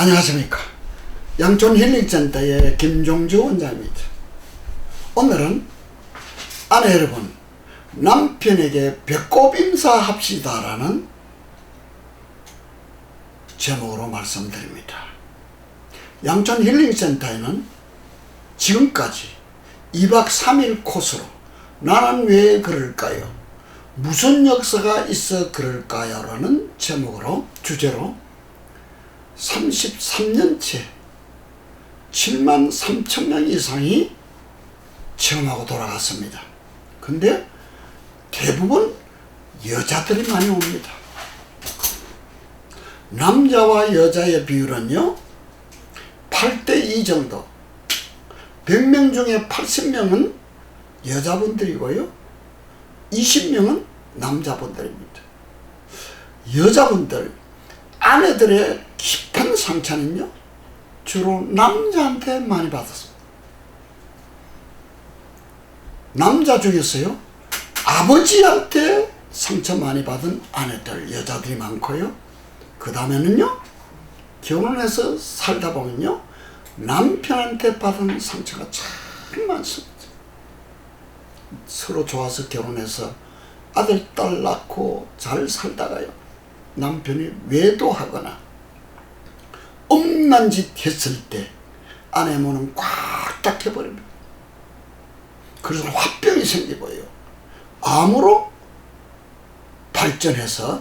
안녕하십니까. 양촌 힐링센터의 김종주 원장입니다. 오늘은 아내 여러분, 남편에게 배꼽 인사합시다라는 제목으로 말씀드립니다. 양촌 힐링센터에는 지금까지 2박 3일 코스로 나는 왜 그럴까요? 무슨 역사가 있어 그럴까요? 라는 제목으로 주제로 33년째 7만 3천 명 이상이 체험하고 돌아갔습니다. 근데 대부분 여자들이 많이 옵니다. 남자와 여자의 비율은요, 8대2 정도. 100명 중에 80명은 여자분들이고요, 20명은 남자분들입니다. 여자분들, 아내들의 상처는요, 주로 남자한테 많이 받았습니다. 남자 중에서요, 아버지한테 상처 많이 받은 아내들, 여자들이 많고요. 그 다음에는요, 결혼해서 살다 보면요, 남편한테 받은 상처가 참 많습니다. 서로 좋아서 결혼해서 아들, 딸 낳고 잘 살다가요, 남편이 외도하거나 엄난 짓 했을 때 아내 문은 꽉 닫혀버립니다. 그래서 화병이 생기고요. 암으로 발전해서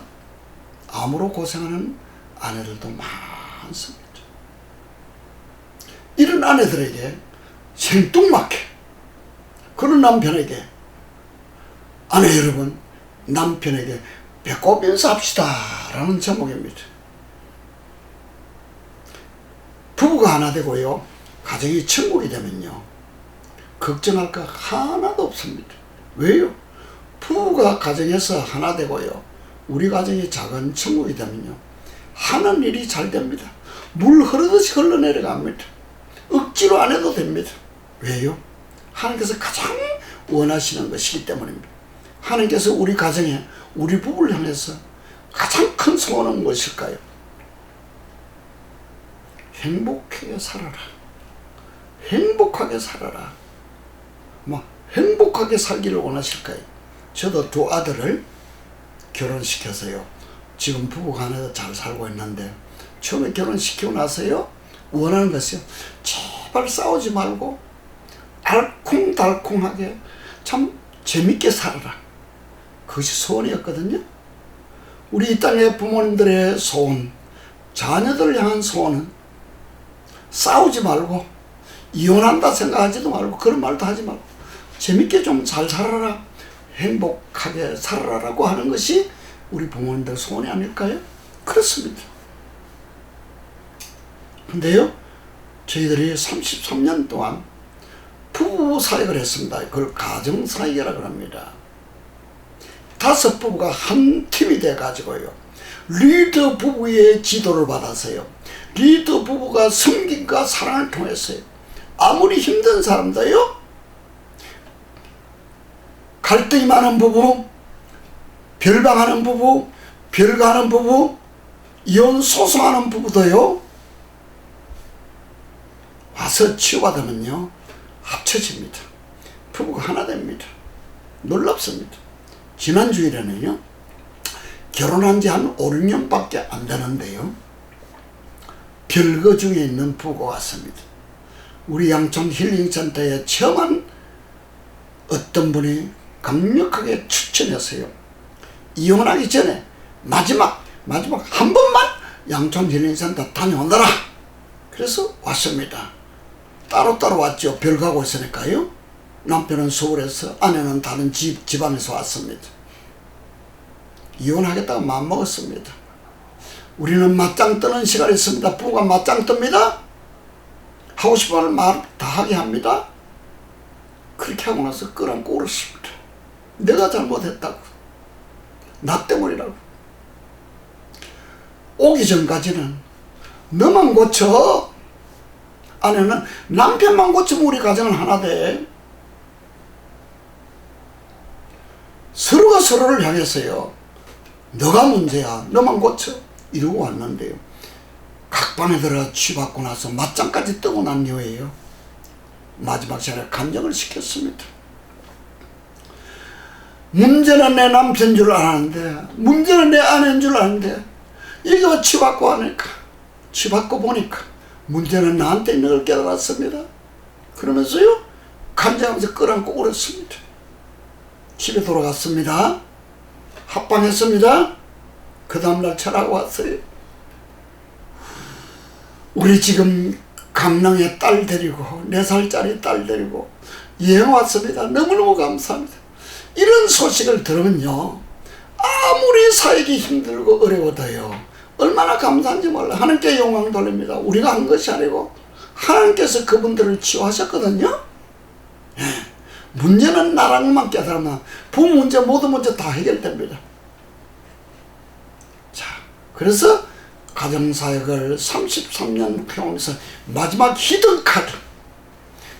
암으로 고생하는 아내들도 많습니다. 이런 아내들에게 생뚱맞게 그런 남편에게 아내 여러분 남편에게 배꼽 인사합시다 라는 제목입니다. 부부가 하나 되고요. 가정이 천국이 되면요. 걱정할 거 하나도 없습니다. 왜요? 부부가 가정에서 하나 되고요. 우리 가정이 작은 천국이 되면요. 하는 일이 잘 됩니다. 물 흐르듯이 흘러내려갑니다. 억지로 안 해도 됩니다. 왜요? 하나님께서 가장 원하시는 것이기 때문입니다. 하나님께서 우리 가정에 우리 부부를 향해서 가장 큰 소원은 무엇일까요? 행복하게 살아라. 행복하게 살아라. 뭐 행복하게 살기를 원하실까요? 저도 두 아들을 결혼시켜서요. 지금 하나 잘 살고 있는데 처음에 결혼시키고 나서요. 원하는 것이요. 제발 싸우지 말고 알콩달콩하게 참 재밌게 살아라. 그것이 소원이었거든요. 우리 이 땅의 부모님들의 소원, 자녀들 향한 소원은 싸우지 말고 이혼한다 생각하지도 말고 그런 말도 하지 말고 재밌게 좀 잘 살아라 행복하게 살아라라고 하는 것이 우리 부모님들 소원이 아닐까요? 그렇습니다. 근데요 저희들이 33년 동안 부부 사역을 했습니다. 그걸 가정 사역이라고 합니다. 다섯 부부가 한 팀이 돼 가지고요. 리더 부부의 지도를 받아서요. 리더 부부가 성김과 사랑을 통했어요. 아무리 힘든 사람도요. 갈등이 많은 부부, 별방하는 부부, 별가하는 부부, 이혼 소송하는 부부도요. 와서 치유받으면요. 합쳐집니다. 부부가 하나 됩니다. 놀랍습니다. 지난 주일에는요. 결혼한 지 한 5, 6년밖에 안 되는데요. 별거 중에 있는 부부가 왔습니다. 우리 양촌 힐링센터에 처음한 어떤 분이 강력하게 추천했어요. 이혼하기 전에 마지막 마지막 한 번만 양촌 힐링센터 다녀오너라. 그래서 왔습니다. 따로따로 왔죠. 별 가고 있으니까요. 남편은 서울에서 아내는 다른 집, 지방에서 왔습니다. 이혼하겠다고 마음먹었습니다. 우리는 맞짱 뜨는 시간이 있습니다. 부부가 맞짱 뜹니다. 하고 싶은 말 다 하게 합니다. 그렇게 하고 나서 끌어안고 울었습니다. 내가 잘못했다고. 나 때문이라고. 오기 전까지는 너만 고쳐. 아내는 남편만 고치면 우리 가정은 하나 돼. 서로가 서로를 향해서요. 너가 문제야. 너만 고쳐. 이러고 왔는데요. 각 합방에 들어 취받고 나서 맞짱까지 뜨고 난 이후에요. 마지막 시간에 감정을 시켰습니다. 문제는 내 남편 줄 아는데 문제는 내 아내인 줄 아는데 왜 취받고 하니까 취받고 보니까 문제는 나한테 있는 걸 깨달았습니다. 그러면서요 간장하면서 끌어안고 울었습니다. 집에 돌아갔습니다. 합방했습니다. 그 다음날 전화가 왔어요. 우리 지금 강릉에 딸 데리고 네 살짜리 딸 데리고 여행 왔습니다. 너무너무 감사합니다. 이런 소식을 들으면요. 아무리 살기 힘들고 어려워도요. 얼마나 감사한지 몰라. 하나님께 영광 돌립니다. 우리가 한 것이 아니고 하나님께서 그분들을 치유하셨거든요. 예. 문제는 나랑만 깨달으면 부모 문제 모든 문제 다 해결됩니다. 자, 그래서 가정사역을 33년 해오면서 마지막 히든 카드,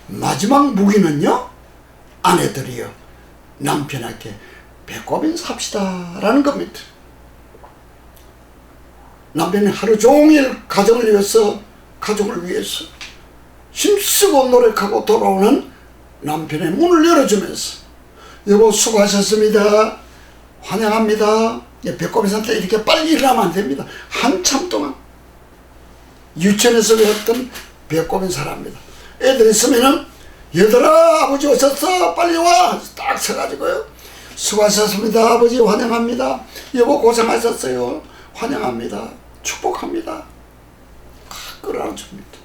마지막 무기는요, 아내들이요, 남편에게 배꼽인 삽시다. 라는 겁니다. 남편이 하루 종일 가정을 위해서, 가족을 위해서 힘쓰고 노력하고 돌아오는 남편의 문을 열어주면서 여보 수고하셨습니다. 환영합니다. 배꼽인사한테 이렇게 빨리 일어나면 안 됩니다. 한참 동안 유치원에서 배웠던 배꼽인사랍니다. 애들 있으면은 얘들아 아버지 오셨어? 빨리 와 딱 서가지고요. 수고하셨습니다 아버지. 환영합니다. 여보 고생하셨어요. 환영합니다. 축복합니다 끌어안줍니다.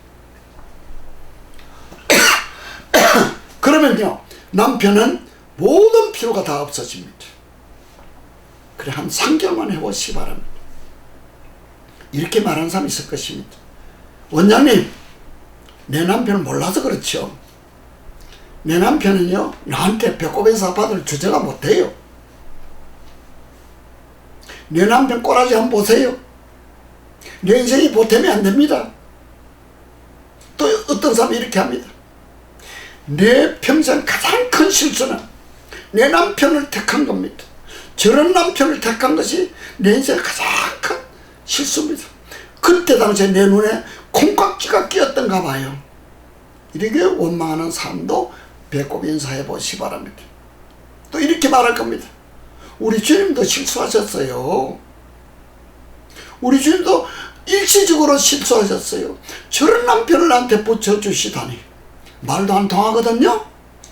그러면요 남편은 모든 피로가 다 없어집니다 그래 한 3개월만 해보시기 바랍니다. 이렇게 말하는 사람이 있을 것입니다. 원장님 내 남편을 몰라서 그렇죠. 내 남편은요 나한테 배꼽에서 받을 주제가 못해요. 내 남편 꼬라지 한번 보세요. 내 인생이 보탬이 안 됩니다. 또 어떤 사람이 이렇게 합니다. 내 평생 가장 큰 실수는 내 남편을 택한 겁니다 저런 남편을 택한 것이 내 인생 가장 큰 실수입니다 그때 당시에 내 눈에 콩깍지가 끼었던가 봐요 이렇게 원망하는 사람도 배꼽 인사해 보시기 바랍니다. 또 이렇게 말할 겁니다. 우리 주님도 실수하셨어요. 우리 주님도 일시적으로 실수하셨어요. 저런 남편을 나한테 붙여주시다니. 말도 안 통하거든요?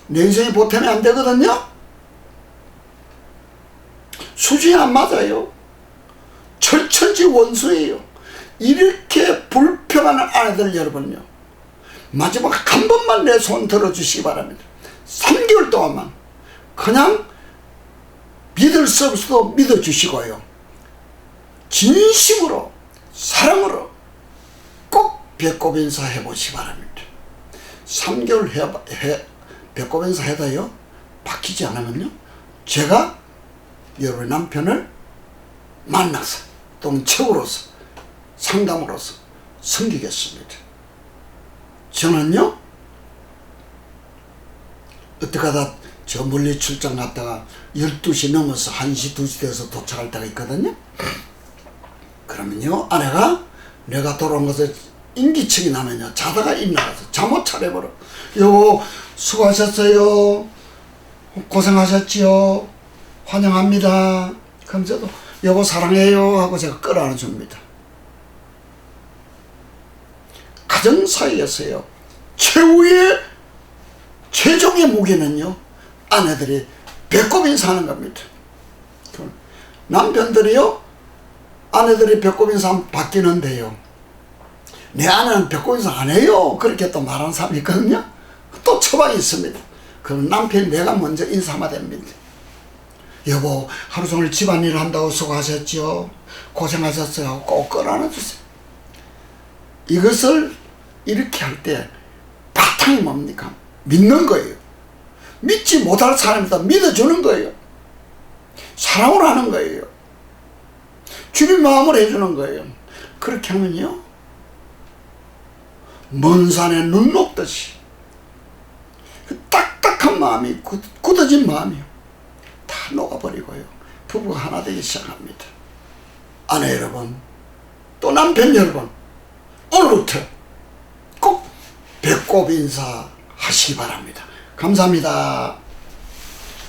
내 인생이 보탬이 안 되거든요? 수준이 안 맞아요. 철천지 원수예요. 이렇게 불평하는 아내들 여러분요. 마지막 한 번만 내 손 들어주시기 바랍니다. 3개월 동안만 그냥 믿을 수 없어도 믿어주시고요. 진심으로 사랑으로 꼭 배꼽 인사 해보시기 바랍니다. 3개월 해, 해, 배꼽 인사 해도요. 바뀌지 않으면요. 제가 여러분의 남편을 만나서 또는 책으로서 상담으로서 섬기겠습니다. 저는요 어떡하다 저 멀리 출장 갔다가 12시 넘어서 1시 2시 돼서 도착할 때가 있거든요. 그러면요 아내가 내가 돌아온 것을 인기척이 나면요 자다가 일나가서 잠 못 차려버려 여보 수고하셨어요. 고생하셨지요 환영합니다. 그럼 저도 여보 사랑해요 하고 제가 끌어안아 줍니다. 가정 사이에서요 최후의 최종의 무기는요 아내들이 배꼽 인사하는 겁니다. 남편들이요 아내들이 배꼽 인사 바뀌는데요. 내 아내는 배꼽 인사 안 해요. 그렇게 또 말하는 사람이 있거든요. 또 처방이 있습니다. 그럼 남편이 내가 먼저 인사하면 됩니다 여보 하루 종일 집안일 한다고 수고하셨죠 고생하셨어요 꼭 끌어안아주세요 이것을 이렇게 할 때 바탕이 뭡니까 믿는 거예요. 믿지 못할 사람이다 믿어주는 거예요. 사랑으로 하는 거예요. 주님 마음으로 해주는 거예요. 그렇게 하면요. 먼 산에 눈 녹듯이 그 딱딱한 마음이 굳어진 마음이요. 다 녹아버리고요. 부부가 하나 되기 시작합니다. 아내 여러분, 또 남편 여러분, 오늘부터 꼭 배꼽 인사 하시기 바랍니다. 감사합니다.